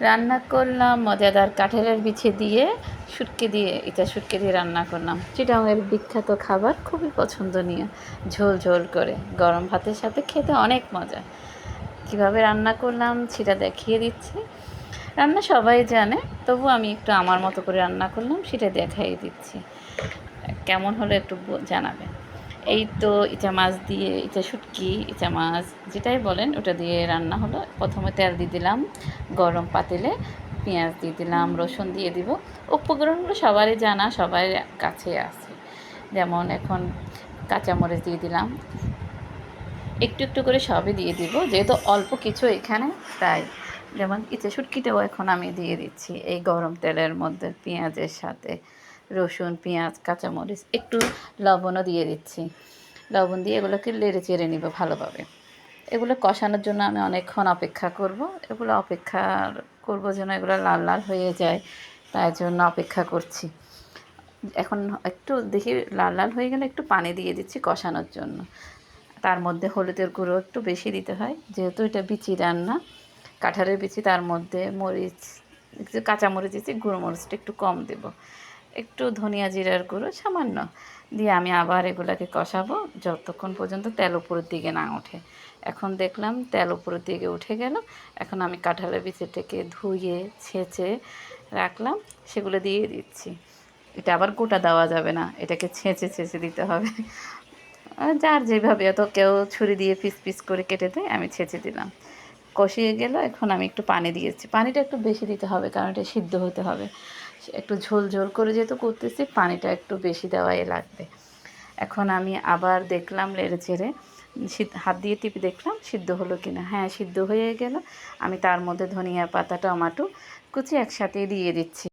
রান্না করলাম, মজাদার কাঠের বিছে দিয়ে শুটকি দিয়ে এটা শুটকি দিয়ে রান্না করলাম। চিটাংয়ের বিখ্যাত খাবার খুবই পছন্দনীয়, ঝোল ঝোল করে, গরম ভাতের সাথে খেতে অনেক মজা। কীভাবে রান্না করলাম সেটা দেখিয়ে দিচ্ছি। রান্না সবাই জানে, তবু আমি একটু আমার মতো করে রান্না করলাম, সেটা দেখাই দিচ্ছি। কেমন হলো একটু জানাবেন। এই তো ইচা মাছ দিয়ে ইচা শুটকি ইচা মাছ, যেটাই বলেন, ওটা দিয়ে রান্না হলো। প্রথমে তেল দিয়ে দিলাম, গরম পাতিলে পেঁয়াজ দিয়ে দিলাম, রসুন দিয়ে দিব। উপকরণগুলো সবারই জানা সবার কাছে আছে। যেমন এখন কাঁচামরিচ দিয়ে দিলাম। একটু একটু করে সবই দিয়ে দিব, যেহেতু অল্প কিছু এখানে, তাই। যেমন ইচে শুটকিটাও এখন আমি দিয়ে দিচ্ছি, এই গরম তেলের মধ্যে পেঁয়াজের সাথে। রসুন, পেঁয়াজ, কাঁচামরিচ একটু লবণও দিয়ে দিচ্ছি। লবণ দিয়ে এগুলোকে লেড়ে চেড়ে নিব ভালোভাবে। এগুলো কষানোর জন্য আমি অনেকক্ষণ অপেক্ষা করব। এগুলো অপেক্ষা করব যেন এগুলো লাল লাল হয়ে যায়, তাই জন্য অপেক্ষা করছি। এখন একটু দেখি লাল লাল হয়ে গেলে একটু পানি দিয়ে দিচ্ছি কষানোর জন্য। তার মধ্যে হলুদের গুঁড়ো একটু বেশি দিতে হয়, যেহেতু এটা বিচি রান্না। কাঁঠালের বিচি, তার মধ্যে মরিচ, একটু কাঁচা দিচ্ছি, গুঁড়ো মরিচটা একটু কম দেব। একটু ধনিয়া জিরার গুঁড়ো সামান্য দিয়ে আমি আবার এগুলাকে কষাবো যতক্ষণ পর্যন্ত তেল উপরের দিকে না ওঠে। এখন দেখলাম তেল উপরের দিকে উঠে গেল। এখন আমি কাঁঠালের বিচিটাকে ধুয়ে, ছেঁচে রাখলাম, সেগুলো দিয়ে দিচ্ছি। এটা আবার গোটা দেওয়া যাবে না, এটাকে ছেঁচে ছেঁচে দিতে হবে। যার যেভাবে তো কেউ ছুরি দিয়ে পিস পিস করে কেটে দেয়, আমি ছেঁচে দিলাম। কষিয়ে গেল, এখন আমি একটু পানি দিয়েছি। পানিটা একটু বেশি দিতে হবে, কারণ এটা সিদ্ধ হতে হবে। একটু ঝোল ঝোল করে যেহেতু করতেছি, পানিটা একটু বেশি দেওয়াই লাগবে। এখন আমি আবার দেখলাম লেড়ে চেড়ে হাত দিয়ে টিপে দেখলাম সিদ্ধ হলো কি না হ্যাঁ সিদ্ধ হয়ে গেল। আমি তার মধ্যে ধনিয়া পাতা, টমাটো কুচি একসাথে দিয়ে দিচ্ছি।